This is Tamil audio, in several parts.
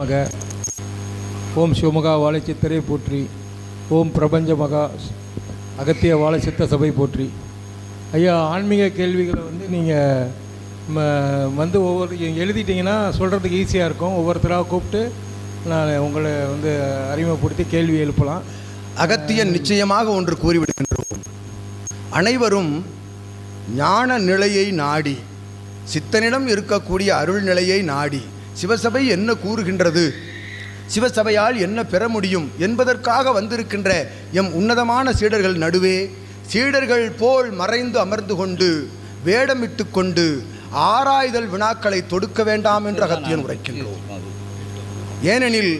மக. ஓம் சிவமகா வாழைச்சித்தரை போற்றி. ஓம் பிரபஞ்ச மகா அகத்திய வாழைச்சித்த சபை போற்றி. ஐயா ஆன்மீக கேள்விகளை வந்து நீங்கள் வந்து ஒவ்வொரு எழுதிட்டிங்கன்னா சொல்கிறதுக்கு ஈஸியாக இருக்கும். ஒவ்வொருத்தராக கூப்பிட்டு நான் உங்களை வந்து அறிமுகப்படுத்தி கேள்வி எழுப்பலாம். அகத்தியன் நிச்சயமாக ஒன்று கூறிவிடுகின்றோம். அனைவரும் ஞான நிலையை நாடி சித்தனிடம் இருக்கக்கூடிய அருள் நிலையை நாடி சிவசபை என்ன கூறுகின்றது? சிவசபையால் என்ன பெற முடியும் என்பதற்காக வந்திருக்கின்ற எம் உன்னதமான சீடர்கள் நடுவே சீடர்கள் போல் மறைந்து அமர்ந்து கொண்டு வேடமிட்டு கொண்டு ஆராய்தல் வினாக்களை தொடுக்க வேண்டாம் என்று அகத்தியன் உரைக்கின்றோம். ஏனெனில்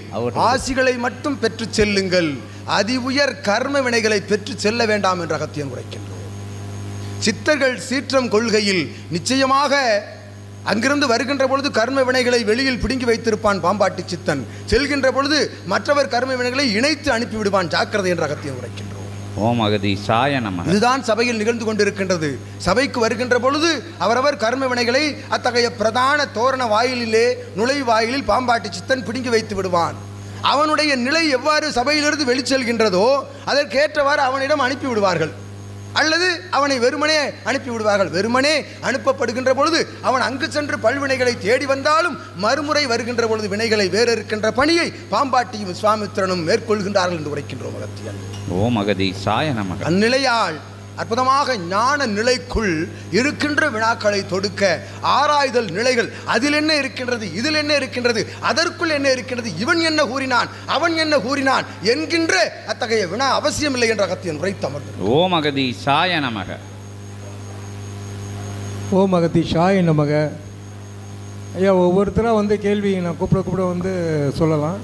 ஆசிகளை மட்டும் பெற்று செல்லுங்கள் அதி உயர் கர்ம வினைகளை பெற்று செல்ல வேண்டாம் என்று அகத்தியன் உரைக்கின்றோம். சித்தர்கள் சீற்றம் கொள்கையில் நிச்சயமாக அங்கிருந்து வருகின்ற பொழுது கர்ம வினைகளை வெளியில் பிடுங்கி வைத்திருப்பான் பாம்பாட்டி சித்தன். செல்கின்ற பொழுது மற்றவர் கர்ம வினைகளை இணைத்து அனுப்பிவிடுவான். ஜாக்கிரதை என்று அகத்தியன் உரைக்கின்றோம். ஓம் அகதி சாய நம இதுதான் சபையில் நிகழ்ந்து கொண்டிருக்கின்றது. சபைக்கு வருகின்ற பொழுது அவரவர் கர்ம வினைகளை அத்தகைய பிரதான தோரண வாயிலிலே நுழைவாயிலில் பாம்பாட்டி சித்தன் பிடுங்கி வைத்து விடுவான். அவனுடைய நிலை எவ்வாறு சபையிலிருந்து வெளிச்செல்கின்றதோ அதற்கேற்றவாறு அவனிடம் அனுப்பி விடுவார்கள் அல்லது அவனை வெறுமனே அனுப்பி விடுவார்கள் வெறுமனே அனுப்பப்படுகின்ற பொழுது அவன் அங்கு சென்று பல்வினைகளை தேடி வந்தாலும் மறுமுறை வருகின்ற பொழுது வினைகளை வேறு இருக்கின்ற பணியை பாம்பாட்டியும் விஸ்வாமித்திரனும் மேற்கொள்கின்றார்கள் என்று உரைக்கின்றோம் அகத்தியன் ஓம் அகதி சாய நமக. அந்நிலையால் அற்புதமாக ஞான நிலைக்குள் இருக்கின்ற வினாக்களை தொடுக்க ஆராய்தல் நிலைகள். அதில் என்ன இருக்கின்றது இதில் என்ன இருக்கின்றது அதற்குள் என்ன இருக்கின்றது இவன் என்ன கூறினான் அவன் என்ன கூறினான் என்கின்ற அத்தகைய வினா அவசியமில்லை என்ற அகத்தியன் உரைத்து அமர்ந்து. ஓம் அகதி சாய நமக. ஓம் அகத்தி ஷாய் நமக. ஐயா ஒவ்வொருத்தராக வந்து கேள்வி நான் கூப்பிட கூப்பிட வந்து சொல்லலாம்.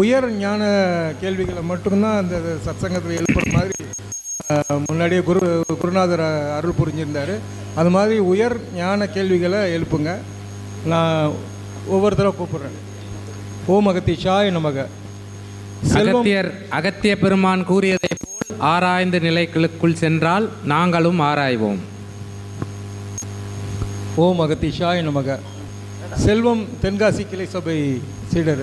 உயர் ஞான கேள்விகளை மட்டும்தான் அந்த சத்சங்கத்தில் எழுப்புற மாதிரி முன்னாடியே குரு குருநாதர் அருள் புரிஞ்சிருந்தார். அது மாதிரி உயர் ஞான கேள்விகளை எழுப்புங்க. நான் ஒவ்வொருத்தராக கூப்பிட்றேன். ஓம் அகத்தி ஷாய் நமக அகத்தியர் அகத்திய பெருமான் கூறியதைப் போல் ஆராய்ந்த நிலைகளுக்குள் சென்றால் நாங்களும் ஆராய்வோம். ஓம் அகத்தி ஷாய் நமக. செல்வம் தென்காசி கிளை சபை சீடர்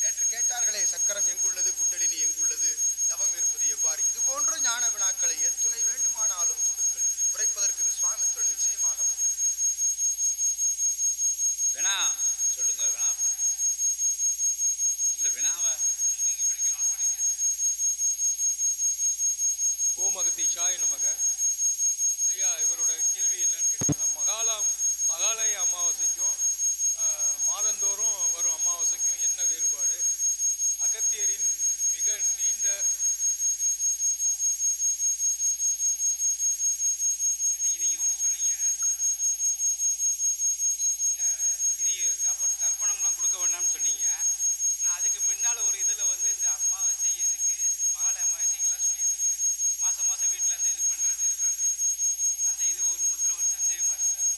நேற்று கேட்டார்களே சக்கரம் எங்குள்ளது குண்டலினி எங்குள்ளது தவம் இருப்பது எவ்வாறு இது போன்ற ஞான வினாக்களை எத்துணை வேண்டுமானாலும் தொடுங்கள் உரைப்பதற்கு விஸ்வாமித்திரன் நிச்சயமாக பதில் வினா சொல்லுங்க வினா பண்ணுங்க இல்ல வினாவை நீங்க படிக்கணும் படிங்க ஓம் அகத்தி ஷாய் நமக ஐயா இவரோட கேள்வி என்னன்னு கேட்டீங்கன்னா மகாலா மகாலய அமாவாசைக்கும் ஆஹ், மாதந்தோறும் வரும் அமாவாசைக்கும் என்ன வேறுபாடு அகத்தியரின் மிக நீண்ட இன்னைக்கு நீங்கள் ஒன்று சொன்னீங்க இந்த திரி தர்ப்ப தர்ப்பணம்லாம் கொடுக்க வேண்டாம்னு சொன்னீங்க நான் அதுக்கு முன்னால் ஒரு இதில் வந்து இந்த அமாவாசை இதுக்கு மகாலய அமாவாசைக்கெல்லாம் சொல்லியிருந்தீங்க மாதம் மாதம் வீட்டில் அந்த இது பண்ணுறது இதெல்லாம் அந்த இது ஒன்று மாத்திரம் ஒரு சந்தேகமாக இருந்தால்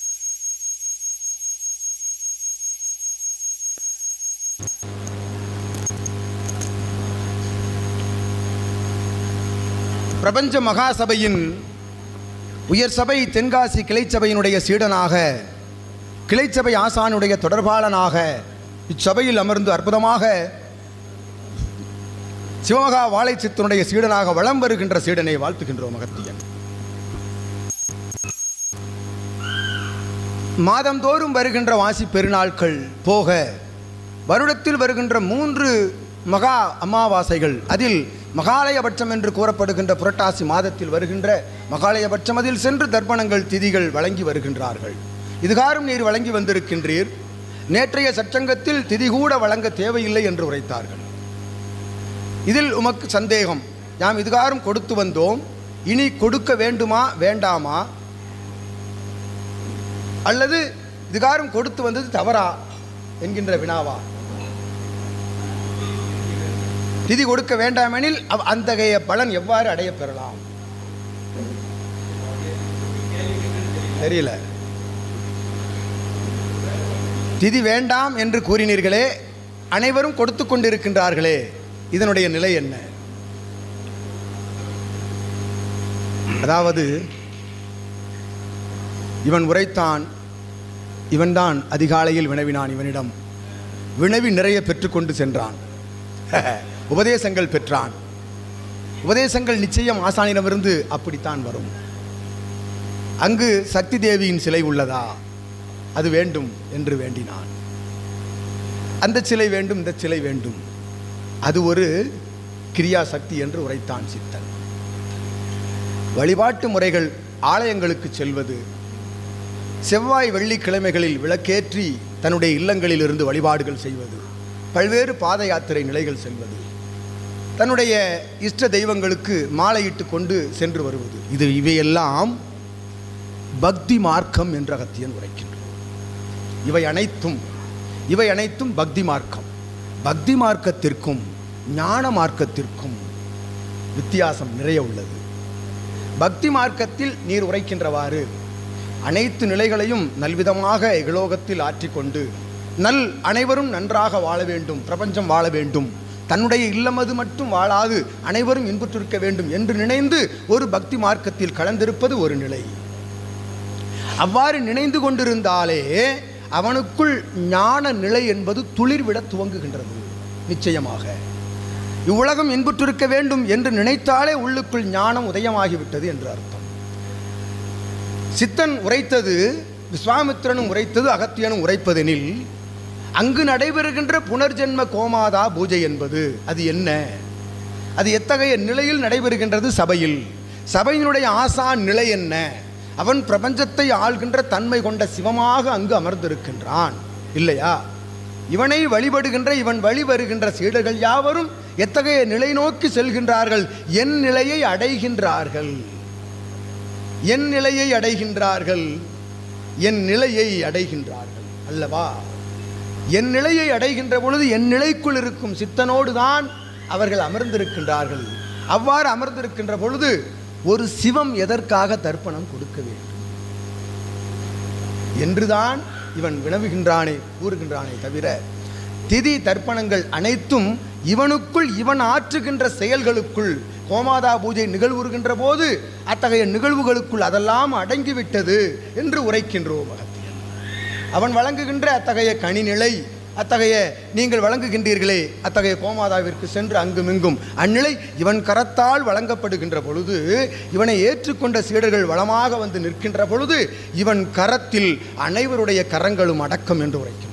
பிரபஞ்ச மகாசபையின் உயர் சபை தென்காசி கிளைச்சபையினுடைய சீடனாக கிளைச்சபை ஆசானுடைய தொடர்பாளனாக இச்சபையில் அமர்ந்து அற்புதமாக சிவமகா வாழைச்சித்தனுடைய சீடனாக வளம் வருகின்ற சீடனை வாழ்த்துகின்றோம் அகத்தியன். மாதந்தோறும் வருகின்ற வாசி பெருநாட்கள் போக வருடத்தில் வருகின்ற மூன்று மகா அமாவாசைகள் அதில் மகாலயபட்சம் என்று கூறப்படுகின்ற புரட்டாசி மாதத்தில் வருகின்ற மகாலயபட்சம் அதில் சென்று தர்ப்பணங்கள் திதிகள் வழங்கி வருகின்றார்கள். இதுகாரும் நீர் வழங்கி வந்திருக்கின்றீர். நேற்றைய சச்சங்கத்தில் திதி கூட வழங்க தேவையில்லை என்று உரைத்தார்கள். இதில் உமக்கு சந்தேகம். நாம் இதுகாரும் கொடுத்து வந்தோம். இனி கொடுக்க வேண்டுமா வேண்டாமா? அல்லது இதுகாரும் கொடுத்து வந்தது தவறா? என்கின்ற வினாவா? திதி கொடுக்க வேண்டாமெனில் அவ்- அத்தகைய பலன் எவ்வாறு அடைய பெறலாம்? தெரியல. திதி வேண்டாம் என்று கூறினீர்களே அனைவரும் கொடுத்து கொண்டிருக்கின்றார்களே இதனுடைய நிலை என்ன? அதாவது இவன் உரைத்தான் இவன்தான் அதிகாலையில் வினவினான் இவனிடம். வினவி நிறைய பெற்றுக்கொண்டு சென்றான். உபதேசங்கள் பெற்றான். உபதேசங்கள் நிச்சயம் ஆசானிடமிருந்து அப்படித்தான் வரும். அங்கு சக்தி தேவியின் சிலை உள்ளதா? அது வேண்டும் என்று வேண்டினான். அந்த சிலை வேண்டும் இந்த சிலை வேண்டும். அது ஒரு கிரியா சக்தி என்று உரைத்தான் சித்தன். வழிபாட்டு முறைகள் ஆலயங்களுக்கு செல்வது செவ்வாய் வெள்ளிக்கிழமைகளில் விளக்கேற்றி தன்னுடைய இல்லங்களில் இருந்து வழிபாடுகள் செய்வது பல்வேறு பாத யாத்திரை நிலைகள் செல்வது தன்னுடைய இஷ்ட தெய்வங்களுக்கு மாலையிட்டு கொண்டு சென்று வருவது. இது இவையெல்லாம் பக்தி மார்க்கம் என்ற அகத்தியன் உரைக்கின்றான். இவை அனைத்தும் இவை அனைத்தும் பக்தி மார்க்கம். பக்தி மார்க்கத்திற்கும் ஞான மார்க்கத்திற்கும் வித்தியாசம் நிறைய உள்ளது. பக்தி மார்க்கத்தில் நீர் உரைக்கின்றவாறு அனைத்து நிலைகளையும் நல்விதமாக இகலோகத்தில் ஆற்றிக்கொண்டு நல் அனைவரும் நன்றாக வாழ வேண்டும் பிரபஞ்சம் வாழ வேண்டும் தன்னுடைய இல்லமது மட்டும் வாழாது அனைவரும் இன்புற்றிருக்க வேண்டும் என்று நினைந்து ஒரு பக்தி மார்க்கத்தில் கலந்திருப்பது ஒரு நிலை. அவ்வாறு நினைந்து கொண்டிருந்தாலே அவனுக்குள் ஞான நிலை என்பது துளிர்விட துவங்குகின்றது நிச்சயமாக. இவ்வுலகம் இன்புற்றிருக்க வேண்டும் என்று நினைத்தாலே உள்ளுக்குள் ஞானம் உதயமாகிவிட்டது என்று அர்த்தம். சித்தன் உரைத்தது விஸ்வாமித்திரனும் உரைத்தது அகத்தியனும் உரைப்பதெனில் அங்கு நடைபெறுகின்ற புனர்ஜென்ம கோமாதா பூஜை என்பது அது என்ன? அது எத்தகைய நிலையில் நடைபெறுகின்றது சபையில்? சபையினுடைய ஆசான் நிலை என்ன? அவன் பிரபஞ்சத்தை ஆள்கின்ற தன்மை கொண்ட சிவமாக அங்கு அமர்ந்திருக்கின்றான். இல்லையா? இவனை வழிபடுகின்ற இவன் வழி வருகின்ற சீடர்கள் யாவரும் எத்தகைய நிலை நோக்கி செல்கின்றார்கள்? என் நிலையை அடைகின்றார்கள். என் நிலையை அடைகின்றார்கள். என் நிலையை அடைகின்றார்கள். அல்லவா? என் நிலையை அடைகின்ற பொழுது என் நிலைக்குள் இருக்கும் சித்தனோடு தான் அவர்கள் அமர்ந்திருக்கின்றார்கள். அவ்வாறு அமர்ந்திருக்கின்ற பொழுது ஒரு சிவம் எதற்காக தர்ப்பணம் கொடுக்க வேண்டும்? என்றுதான் இவன் வினவுகின்றானே கூறுகின்றானே தவிர திதி தர்ப்பணங்கள் அனைத்தும் இவனுக்குள் இவன் ஆற்றுகின்ற செயல்களுக்குள் கோமாதா பூஜை நிகழ்வுறுகின்ற போது அத்தகைய நிகழ்வுகளுக்குள் அதெல்லாம் அடங்கிவிட்டது என்று உரைக்கின்றோம் அவன் வழங்குகின்ற அத்தகைய கனிநிலை அத்தகைய நீங்கள் வழங்குகின்றீர்களே அத்தகைய கோமாதாவிற்கு சென்று அங்குமிங்கும். அந்நிலை இவன் கரத்தால் வழங்கப்படுகின்ற பொழுது இவனை ஏற்றுக்கொண்ட சீடர்கள் வளமாக வந்து நிற்கின்ற பொழுது இவன் கரத்தில் அனைவருடைய கரங்களும் அடக்கம் என்று உரைக்கின்றோம்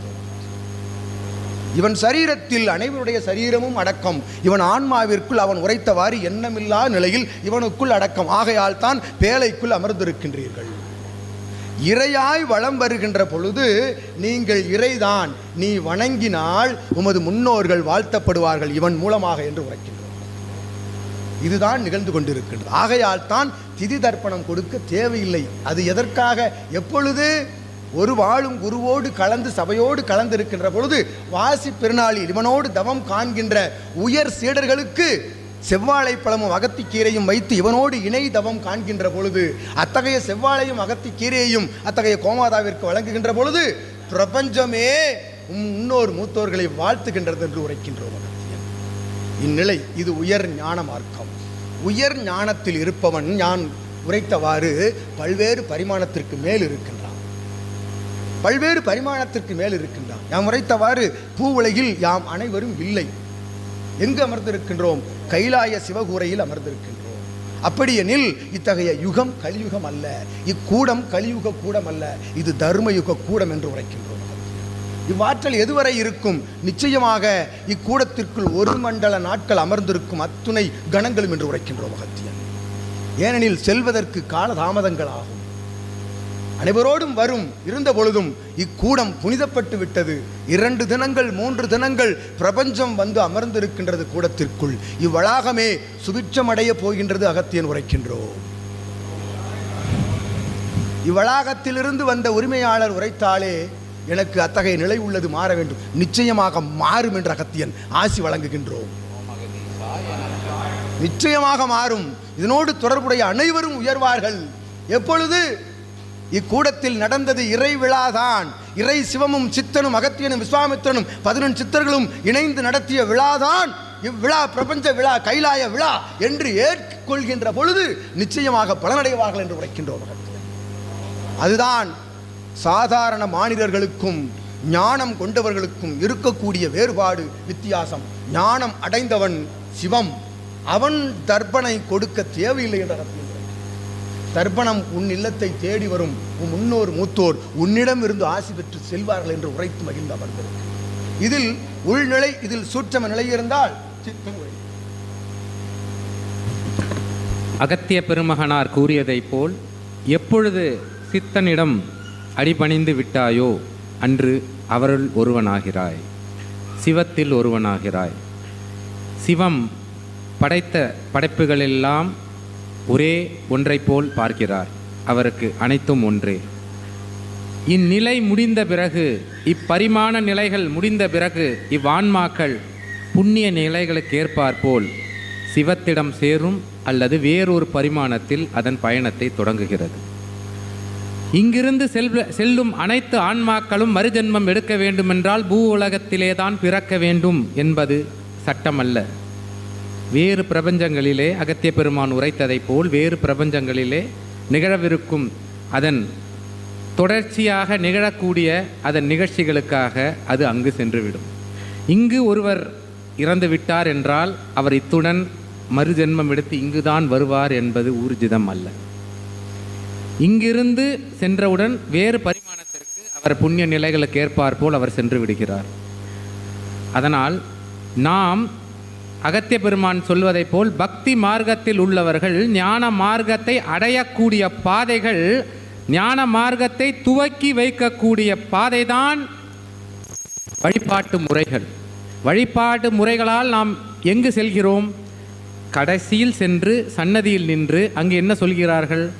இவன் சரீரத்தில் அனைவருடைய சரீரமும் அடக்கம். இவன் ஆன்மாவிற்குள் அவன் உரைத்தவாறு எண்ணமில்லா நிலையில் இவனுக்குள் அடக்கம். ஆகையால் தான் பேழைக்குள் அமர்ந்திருக்கின்றீர்கள். இறையாய் வளம் வருகின்ற பொழுது நீங்கள் இறைதான். நீ வணங்கினால் உமது முன்னோர்கள் வாழ்த்தப்படுவார்கள் இவன் மூலமாக என்று உரைக்கின்றோம். இதுதான் நிகழ்ந்து கொண்டிருக்கின்றது. ஆகையால் தான் திதி தர்ப்பணம் கொடுக்க தேவையில்லை. அது எதற்காக? எப்பொழுது? ஒரு வாழும் குருவோடு கலந்து சபையோடு கலந்திருக்கின்ற பொழுது வாசி பெருநாளில் இவனோடு தவம் காண்கின்ற உயர் சீடர்களுக்கு செவ்வாழை பழமும் அகத்திக்கீரையும் வைத்து இவனோடு இணை தவம் காண்கின்ற பொழுது அத்தகைய செவ்வாழையும் அகத்திக்கீரையையும் அத்தகைய கோமாதாவிற்கு வழங்குகின்ற பொழுது பிரபஞ்சமே முன்னோர் மூத்தோர்களை வாழ்த்துகின்றது என்று உரைக்கின்றோம் இந்நிலை இது உயர் ஞான மார்க்கம். உயர் ஞானத்தில் இருப்பவன் நான் உரைத்தவாறு பல்வேறு பரிமாணத்திற்கு மேல் இருக்கின்றான். பல்வேறு பரிமாணத்திற்கு மேல் இருக்கின்றான். நாம் உரைத்தவாறு பூ உலகில் யாம் அனைவரும் இல்லை. எங்கு அமர்ந்திருக்கின்றோம்? கைலாய சிவகூரையில் அமர்ந்திருக்கின்றோம். அப்படியெனில் இத்தகைய யுகம் கலியுகம் அல்ல. இக்கூடம் கலியுக கூடம் அல்ல. இது தர்மயுக கூடம் என்று உரைக்கின்றோம். இவ்வாற்றல் எதுவரை இருக்கும்? நிச்சயமாக இக்கூடத்திற்குள் ஒரு மண்டல நாட்கள் அமர்ந்திருக்கும் அத்துணை கணங்களும் என்று உரைக்கின்றோம் மகத்தியன். ஏனெனில் செல்வதற்கு காலதாமதங்கள் ஆகும். அனைவரோடும் வரும். இருந்த பொழுதும் இக்கூடம் புனிதப்பட்டு விட்டது. இரண்டு தினங்கள் மூன்று தினங்கள் பிரபஞ்சம் வந்து அமர்ந்திருக்கின்றது கூடத்திற்குள். இவ்வளாகமே சுபிட்சமடைய போகின்றது அகத்தியன் உரைக்கின்றோம். இவ்வளாகத்திலிருந்து வந்த உரிமையாளர் உரைத்தாலே எனக்கு அத்தகைய நிலை உள்ளது மாற வேண்டும். நிச்சயமாக மாறும் என்ற அகத்தியன் ஆசி வழங்குகின்றோம். நிச்சயமாக மாறும். இதனோடு தொடர்புடைய அனைவரும் உயர்வார்கள். எப்பொழுது? இக்கூடத்தில் நடந்தது இறை விழாதான் இறை சிவமும் சித்தனும் அகத்தியனும் விஸ்வாமித்திரனும் பதினெண் சித்தர்களும் இணைந்து நடத்திய விழாதான். இவ்விழா பிரபஞ்ச விழா கைலாய விழா என்று ஏற்றுக்கொள்கின்ற பொழுது நிச்சயமாக பலனடைவார்கள் என்று உரைக்கின்றோம். அதுதான் சாதாரண மாநிலர்களுக்கும் ஞானம் கொண்டவர்களுக்கும் இருக்கக்கூடிய வேறுபாடு வித்தியாசம். ஞானம் அடைந்தவன் சிவம். அவன் தர்ப்பணை கொடுக்க தேவையில்லை என்ற தர்ப்பணம் உன் இல்லத்தை தேடி வரும் உன் முன்னோர் மூத்தோர் உன்னிடம் இருந்து ஆசி பெற்று செல்வார்கள் என்று உரைத்து மகிழ்ந்து அமர்ந்திருக்கு இதில் உள்நிலை இதில் சூட்சம நிலை இருந்தால் சித்தம் அகத்திய பெருமகனார் கூறியதைப் போல் எப்பொழுது சித்தனிடம் அடிபணிந்து விட்டாயோ அன்று அவருள் ஒருவனாகிறாய். சிவத்தில் ஒருவனாகிறாய். சிவம் படைத்த படைப்புகளெல்லாம் ஒரே ஒன்றைப் போல் பார்க்கிறார். அவருக்கு அனைத்தும் ஒன்றே. இந்நிலை முடிந்த பிறகு இப்பரிமாண நிலைகள் முடிந்த பிறகு இவ்வான்மாக்கள் புண்ணிய நிலைகளுக்கு ஏற்பார்போல் சிவத்திடம் சேரும் அல்லது வேறொரு பரிமாணத்தில் அதன் பயணத்தை தொடங்குகிறது. இங்கிருந்து செல்வ செல்லும் அனைத்து ஆன்மாக்களும் மறுஜென்மம் எடுக்க வேண்டுமென்றால் பூ உலகத்திலே தான் பிறக்க வேண்டும் என்பது சட்டமல்ல. வேறு பிரபஞ்சங்களிலே அகத்திய பெருமான் உரைத்ததைப் போல் வேறு பிரபஞ்சங்களிலே நிகழவிருக்கும் அதன் தொடர்ச்சியாக நிகழக்கூடிய அதன் நிகழ்ச்சிகளுக்காக அது அங்கு சென்றுவிடும். இங்கு ஒருவர் இறந்து விட்டார் என்றால் அவர் இத்துடன் மறுஜென்மம் எடுத்து இங்குதான் வருவார் என்பது ஊர்ஜிதம் அல்ல. இங்கிருந்து சென்றவுடன் வேறு பரிமாணத்திற்கு அவர் புண்ணிய நிலைகளுக்கு ஏற்பார் போல் அவர் சென்று விடுகிறார். அதனால் நாம் அகத்திய பெருமான் சொல்வதைப் போல் பக்தி மார்க்கத்தில் உள்ளவர்கள் ஞான மார்க்கத்தை அடையக்கூடிய பாதைகள் ஞான மார்க்கத்தை துவக்கி வைக்கக்கூடிய பாதைதான் வழிபாட்டு முறைகள். வழிபாட்டு முறைகளால் நாம் எங்கு செல்கிறோம்? கடைசியில் சென்று சன்னதியில் நின்று அங்கு என்ன சொல்கிறார்கள்?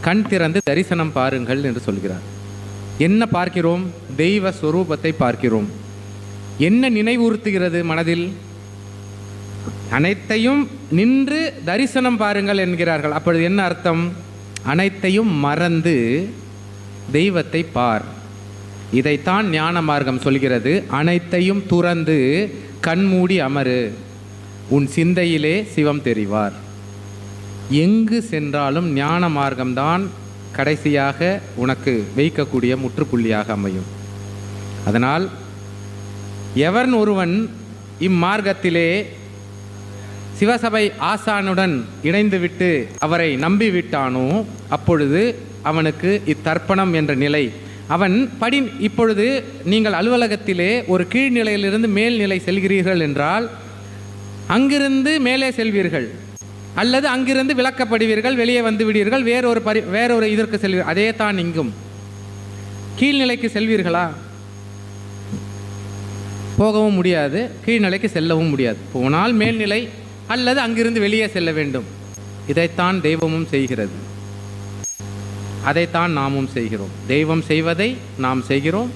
கண் திறந்து தரிசனம் பாருங்கள் என்று சொல்கிறார். என்ன பார்க்கிறோம்? தெய்வ ஸ்வரூபத்தை பார்க்கிறோம். என்ன நினைவுறுத்துகிறது மனதில்? அனைத்தையும் நின்று தரிசனம் பாருங்கள் என்கிறார்கள். அப்பொழுது என்ன அர்த்தம்? அனைத்தையும் மறந்து தெய்வத்தை பார். இதைத்தான் ஞான மார்க்கம் சொல்கிறது. அனைத்தையும் துறந்து கண்மூடி அமரு. உன் சிந்தையிலே சிவம் தெரிவார். எங்கு சென்றாலும் ஞான மார்க்கம்தான் கடைசியாக உனக்கு வைக்கக்கூடிய முற்றுப்புள்ளியாக அமையும். அதனால் எவன் ஒருவன் இம்மார்க்கத்திலே சிவசபை ஆசானுடன் இணைந்துவிட்டு அவரை நம்பிவிட்டானோ அப்பொழுது அவனுக்கு இத்தர்ப்பணம் என்ற நிலை. அவன் படி இப்பொழுது நீங்கள் அலுவலகத்திலே ஒரு கீழ்நிலையிலிருந்து மேல்நிலை செல்கிறீர்கள் என்றால் அங்கிருந்து மேலே செல்வீர்கள். அல்லது அங்கிருந்து விளக்கப்படுவீர்கள் வெளியே வந்து விடுவீர்கள் வேறொரு பரி வேறொரு இதற்கு செல்வீர்கள். அதே தான் இங்கும். கீழ்நிலைக்கு செல்வீர்களா? போகவும் முடியாது. கீழ்நிலைக்கு செல்லவும் முடியாது. போனால் மேல்நிலை அல்லது அங்கிருந்து வெளியே செல்ல வேண்டும். இதைத்தான் தெய்வமும் செய்கிறது. அதைத்தான் நாமும் செய்கிறோம். தெய்வம் செய்வதை நாம் செய்கிறோம்.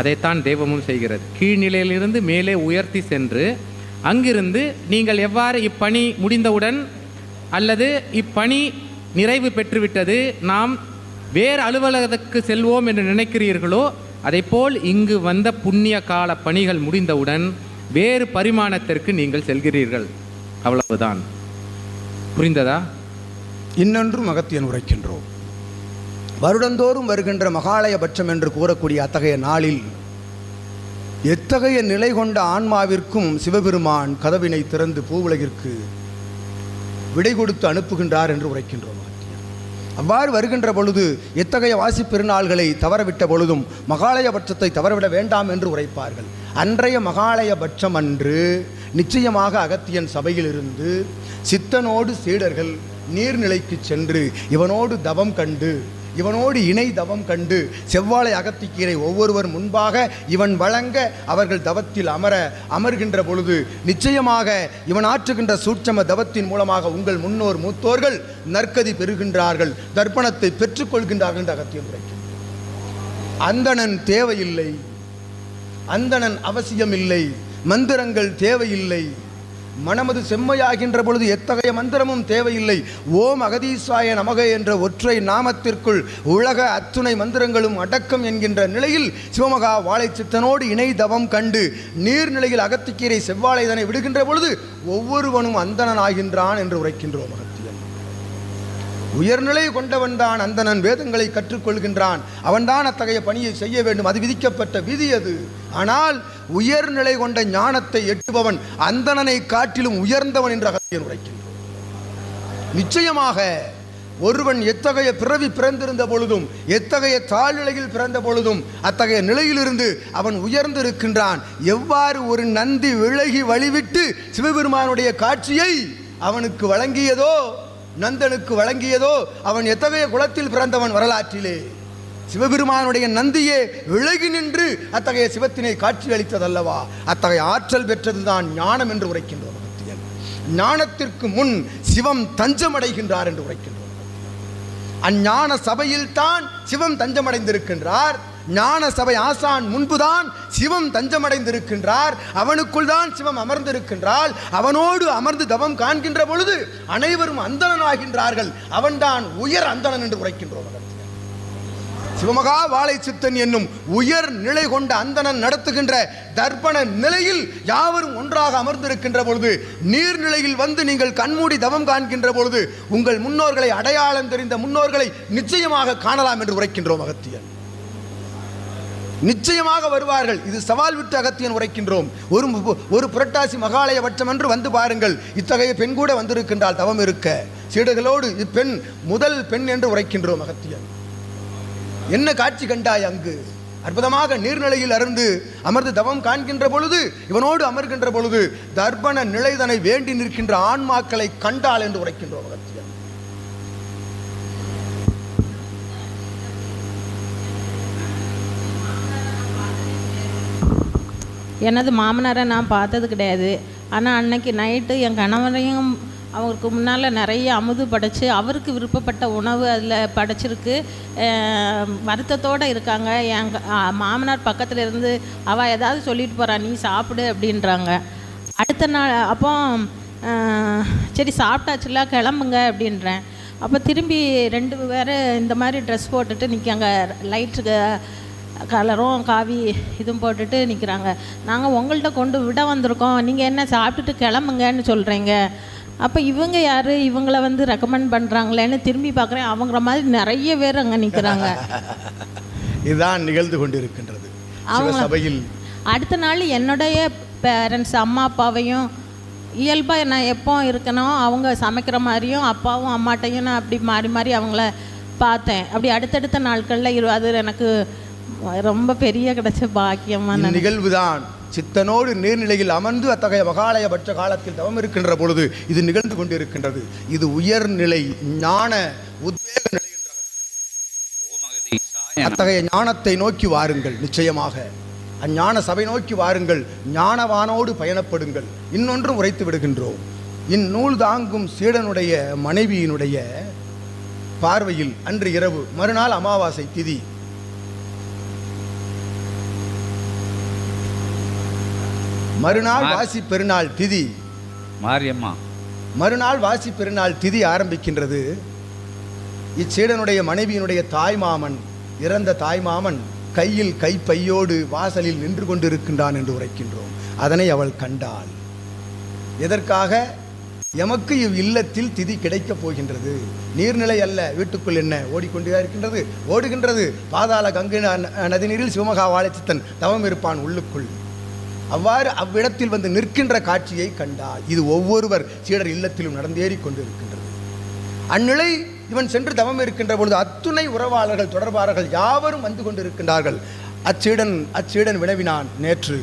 அதைத்தான் தெய்வமும் செய்கிறது. கீழ்நிலையிலிருந்து மேலே உயர்த்தி சென்று அங்கிருந்து நீங்கள் எவ்வாறு இப்பணி முடிந்தவுடன் அல்லது இப்பணி நிறைவு பெற்றுவிட்டது நாம் வேறு அலுவலகத்துக்கு செல்வோம் என்று நினைக்கிறீர்களோ அதைப்போல் இங்கு வந்த புண்ணிய கால பணிகள் முடிந்தவுடன் வேறு பரிமாணத்திற்கு நீங்கள் செல்கிறீர்கள். அவ்வளவுதான். புரிந்ததா? இன்னொன்றும் அகத்தியன் உரைக்கின்றோம். வருடந்தோறும் வருகின்ற மகாலயபட்சம் என்று கூறக்கூடிய அத்தகைய நாளில் எத்தகைய நிலை கொண்ட ஆன்மாவிற்கும் சிவபெருமான் கதவினை திறந்து பூவுலகிற்கு விடை கொடுத்து அனுப்புகின்றார் என்று உரைக்கின்றோம் அவ்வாறு வருகின்ற பொழுது எத்தகைய வாசிப்பெருநாள்களை தவறவிட்ட பொழுதும் மகாலய பட்சத்தை தவறவிட வேண்டாம் என்று உரைப்பார்கள். அன்றைய மகாலய பட்சம் அன்று நிச்சயமாக அகத்தியன் சபையிலிருந்து சித்தனோடு சீடர்கள் நீர்நிலைக்கு சென்று இவனோடு தவம் கண்டு இவனோடு இணை தவம் கண்டு செவ்வாழை அகத்திக்கீரை ஒவ்வொருவர் முன்பாக இவன் வழங்க அவர்கள் தவத்தில் அமர அமர்கின்ற பொழுது நிச்சயமாக இவன் ஆற்றுகின்ற சூட்சம தவத்தின் மூலமாக உங்கள் முன்னோர் மூத்தோர்கள் நற்கதி பெறுகின்றார்கள் தர்ப்பணத்தை பெற்றுக்கொள்கின்றார்கள் என்று அகத்தியம் உரைக்கின்றார். அந்தணன் தேவையில்லை அந்தணன் அவசியமில்லை. மந்திரங்கள் தேவையில்லை. மனமது செம்மையாகின்ற பொழுது எத்தகைய மந்திரமும் தேவையில்லை. ஓம் அகதீஸ்வாய நமக என்ற ஒற்றை நாமத்திற்குள் உலக அத்துணை மந்திரங்களும் அடக்கம் என்கின்ற நிலையில் சிவமகா வாழைச்சித்தனோடு இணை தவம் கண்டு நீர்நிலையில் அகத்திக்கீரை செவ்வாழை இதனை விடுகின்ற பொழுது ஒவ்வொருவனும் அந்தணன் ஆகின்றான் என்று உரைக்கின்றோம் உயர்நிலை கொண்டவன் தான் அந்தணன் வேதங்களை கற்றுக்கொள்கின்றான். அவன்தான் அத்தகைய பணியை செய்ய வேண்டும். அது விதிக்கப்பட்ட விதி அது. ஆனால் உயர்நிலை கொண்ட ஞானத்தை எட்டுபவன் அந்தனனை காட்டிலும் உயர்ந்தவன் என்ற அகத்தியன் உரைக்கின்றான் நிச்சயமாக ஒருவன் எத்தகைய பிறவி பிறந்திருந்த பொழுதும் எத்தகைய தாழ்நிலையில் பிறந்த பொழுதும் அத்தகைய நிலையிலிருந்து அவன் உயர்ந்திருக்கின்றான். எவ்வாறு ஒரு நந்தி விலகி வழிவிட்டு சிவபெருமானுடைய காட்சியை அவனுக்கு வழங்கியதோ நந்தனுக்கு வழங்கியதோ அவன் எத்தகைய குலத்தில் பிறந்தவன் வரலாற்றிலே? சிவபெருமானுடைய நந்தியே விலகி நின்று அத்தகைய சிவத்தினை காட்சி அளித்ததல்லவா அத்தகைய ஆற்றல் பெற்றதுதான் ஞானம் என்று உரைக்கின்றோம் ஞானத்திற்கு முன் சிவம் தஞ்சமடைகின்றார் என்று உரைக்கின்றோம் அஞ்ஞான சபையில்தான் சிவம் தஞ்சமடைந்திருக்கின்றார். ஞான சபை ஆசான் முன்புதான் சிவம் தஞ்சமடைந்திருக்கின்றார். அவனுக்குள் தான் சிவம் அமர்ந்திருக்கின்றால் அவனோடு அமர்ந்து தவம் காண்கின்ற பொழுது அனைவரும் அந்தணனாகின்றார்கள். அவன்தான் உயர் அந்தணன் என்று உரைக்கின்றோம் சிவமகா வாழை சித்தன் என்னும் உயர் நிலை கொண்ட அந்தணன் நடத்துகின்ற தர்ப்பண நிலையில் யாவரும் ஒன்றாக அமர்ந்திருக்கின்ற பொழுது நீர்நிலையில் வந்து நீங்கள் கண்மூடி தவம் காண்கின்ற பொழுது உங்கள் முன்னோர்களை அடையாளம் தெரிந்த முன்னோர்களை நிச்சயமாக காணலாம் என்று உரைக்கின்றோம் அகத்தியன் நிச்சயமாக வருவார்கள். இது சவால் விட்டு அகத்தியன் உரைக்கின்றோம். ஒரு ஒரு புரட்டாசி மகாலய பட்சம் என்று வந்து பாருங்கள். இத்தகைய பெண் கூட வந்திருக்கின்றால் தவம் இருக்க. சீடர்களோடு இப்பெண் முதல் பெண் என்று உரைக்கின்றோம் அகத்தியன். என்ன காட்சி கண்டாய் அங்கு? அற்புதமாக நீர்நிலையில் அருந்து அமர்ந்து தவம் காண்கின்ற பொழுது இவனோடு அமர்கின்ற பொழுது தர்ப்பண நிலைதனை வேண்டி நிற்கின்ற ஆன்மாக்களை கண்டாள் என்று உரைக்கின்றோம் அகத்தியன். எனது மாமனாரை நான் பார்த்தது கிடையாது. ஆனால் அன்னைக்கு நைட்டு என் கணவரையும் அவருக்கு முன்னால் நிறைய அமுது படைச்சு அவருக்கு விருப்பப்பட்ட உணவு அதில் படைச்சிருக்கு. வருத்தத்தோடு இருக்காங்க. என் மாமனார் பக்கத்தில் இருந்து அவள் ஏதாவது சொல்லிட்டு போகிறா நீ சாப்பிடு அப்படின்றாங்க. அடுத்த நாள் அப்போ சரி சாப்பிட்டாச்சுல கிளம்புங்க அப்படின்றேன். அப்போ திரும்பி ரெண்டு பேர் இந்த மாதிரி ட்ரெஸ் போட்டுட்டு நிற்காங்க லைட்டுக்கு கலரும் காவி இதுவும் போட்டுட்டு நிற்கிறாங்க நாங்கள் உங்கள்கிட்ட கொண்டு விட வந்திருக்கோம். நீங்கள் என்ன சாப்பிட்டுட்டு கிளம்புங்கன்னு சொல்கிறீங்க அப்போ இவங்க யார்? இவங்கள வந்து ரெக்கமெண்ட் பண்ணுறாங்களேன்னு திரும்பி பார்க்குறேன் அவங்கள மாதிரி நிறைய பேர் அங்கே நிற்கிறாங்க இதுதான் நிகழ்ந்து கொண்டிருக்கின்றது. அவங்க- சிவசபையில். அடுத்த நாள் என்னுடைய பேரண்ட்ஸ் அம்மா அப்பாவையும் இயல்பாக நான் எப்போ இருக்கணும் அவங்க சமைக்கிற மாதிரியும் அப்பாவும் அம்மாட்டையும் நான் அப்படி மாறி மாறி அவங்கள பார்த்தேன். அப்படி அடுத்தடுத்த நாட்களில் இரு அது எனக்கு ரொம்ப பெரிய கிடைச்ச பாக்கியமாக நான் இந்நிகழ்வுதான் சித்தனோடு நீர்நிலையில் அமர்ந்து அத்தகைய மகாலய பட்ச காலத்தில் தவம் இருக்கின்ற பொழுது இது நிகழ்ந்து கொண்டிருக்கின்றது. இது உயர்நிலை ஞான உத்வேக நிலை அத்தகைய ஞானத்தை நோக்கி வாருங்கள் நிச்சயமாக. அஞ்ஞான சபை நோக்கி வாருங்கள் ஞானவானோடு பயணப்படுங்கள். இன்னொன்றும் உரைத்து விடுகின்றோம். இந்நூல் தாங்கும் சீடனுடைய மனைவியினுடைய பார்வையில் அன்று இரவு மறுநாள் அமாவாசை திதி மறுநாள் வாசி பெருநாள் திதி. மாரியம்மா. மறுநாள் வாசி பெருநாள் திதி ஆரம்பிக்கின்றது. இச்சீடனுடைய மனைவியினுடைய தாய்மாமன் இறந்த தாய்மாமன் கையில் கைப்பையோடு வாசலில் நின்று கொண்டிருக்கின்றான் என்று உரைக்கின்றோம். அதனை அவள் கண்டாள். எதற்காக? எமக்கு இவ் இல்லத்தில் திதி கிடைக்கப் போகின்றது. நீர்நிலை அல்ல வீட்டுக்குள் என்ன ஓடிக்கொண்டே இருக்கின்றது? ஓடுகின்றது. பாதாள கங்கை நதிநீரில் சிவமகா வாழைச்சித்தன் தவம் இருப்பான் உள்ளுக்குள். அவ்வாறு அவ்விடத்தில் வந்து நிற்கின்ற காட்சியை கண்டால் இது ஒவ்வொருவர் சீடர் இல்லத்திலும் நடந்தேறிக் கொண்டிருக்கின்றது. அந்நிலை இவன் சென்று தவம் இருக்கின்ற பொழுது அத்துணை உறவாளர்கள் தொடர்பாளர்கள் யாவரும் வந்து கொண்டிருக்கின்றார்கள். அச்சீடன் அச்சீடன் வினவினான் நேற்று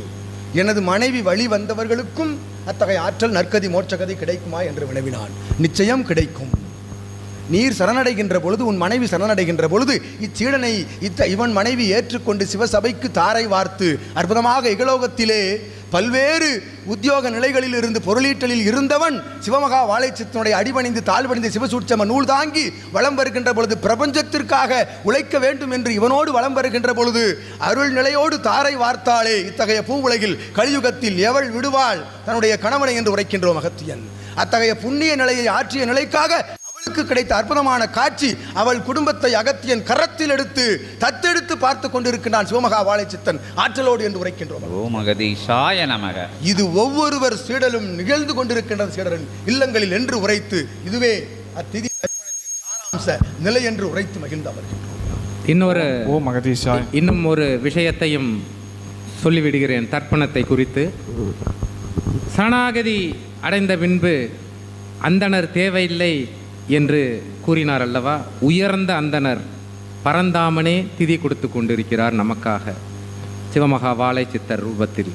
எனது மனைவி வழி வந்தவர்களுக்கும் அத்தகைய ஆற்றல் நற்கதி மோட்சகதி கிடைக்குமா? என்று வினவினான். நிச்சயம் கிடைக்கும். நீர் சரணடைகின்ற பொழுது உன் மனைவி சரணடைகின்ற பொழுது இச்சீடனை இத்த இவன் மனைவி ஏற்றுக்கொண்டு சிவசபைக்கு தாரை வார்த்து அற்புதமாக இகலோகத்திலே பல்வேறு உத்தியோக நிலைகளில் இருந்து பொருளீட்டலில் இருந்தவன் சிவமகா வாழைச்சித்தனுடைய அடிபணிந்து தாழ்வடைந்து சிவசூட்சம நூல் தாங்கி வலம் வருகின்ற பொழுது பிரபஞ்சத்திற்காக உழைக்க வேண்டும் என்று இவனோடு வலம் வருகின்ற பொழுது அருள் நிலையோடு தாரை வார்த்தாலே இத்தகைய பூ உலகில் கலியுகத்தில் எவள் விடுவாள்? தன்னுடைய கணவனை என்று உரைக்கின்றோம் மகத்தியன். அத்தகைய புண்ணிய நிலையை ஆற்றிய நிலைக்காக அவளுக்கு கிடைத்த அற்புதமான காட்சி அவள் குடும்பத்தை அகத்தியன் கரத்தில் எடுத்து தத்தெடுத்து பார்த்து கொண்டிருக்கின்றான் சிவமகா வாழைச்சித்தன். ஆற்றலோடு என்று உரைக்கின்றோம். ஓம் அகதீசாய நமக. இது ஒவ்வொருவர் சீடலும் நிகழ்ந்து கொண்டிருக்கின்ற சீடரின் இல்லங்களில் என்று உரைத்து இதுவே அத்திதி நிலை என்று உரைத்து மகிழ்ந்து அமர்கின்றோம் இன்னொரு ஓ மகதீஷாய் இன்னும் ஒரு விஷயத்தையும் சொல்லிவிடுகிறேன் தர்ப்பணத்தை குறித்து. சரணாகதி அடைந்த பின்பு அந்தணர் தேவையில்லை என்று கூறினார் அல்லவா? உயர்ந்த அந்தணர் பரந்தாமனே திதி கொடுத்து கொண்டிருக்கிறார் நமக்காக. சிவமகா வாழை சித்தர் ரூபத்தில்.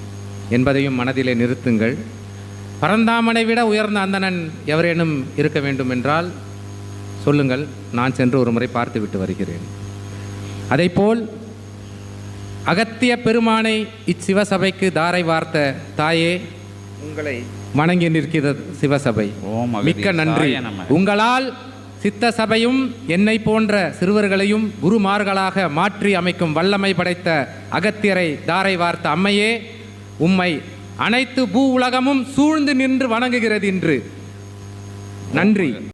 என்பதையும் மனதிலே நிறுத்துங்கள். பரந்தாமனை விட உயர்ந்த அந்தணன் எவரேனும் இருக்க வேண்டும் என்றால் சொல்லுங்கள் நான் சென்று ஒரு முறை பார்த்துவிட்டு வருகிறேன். அதைப்போல் அகத்திய பெருமானை இச்சிவசபைக்கு தாரை வார்த்த தாயே உங்களை வணங்கி நிற்கிறது சிவசபை. மிக்க நன்றி. உங்களால் சித்த சபையும் என்னை போன்ற சிறுவர்களையும் குருமார்களாக மாற்றி அமைக்கும் வல்லமை படைத்த அகத்தியரை தாரை வார்த்த அம்மையே உம்மை அனைத்து பூ உலகமும் சூழ்ந்து நின்று வணங்குகிறது இன்று. நன்றி.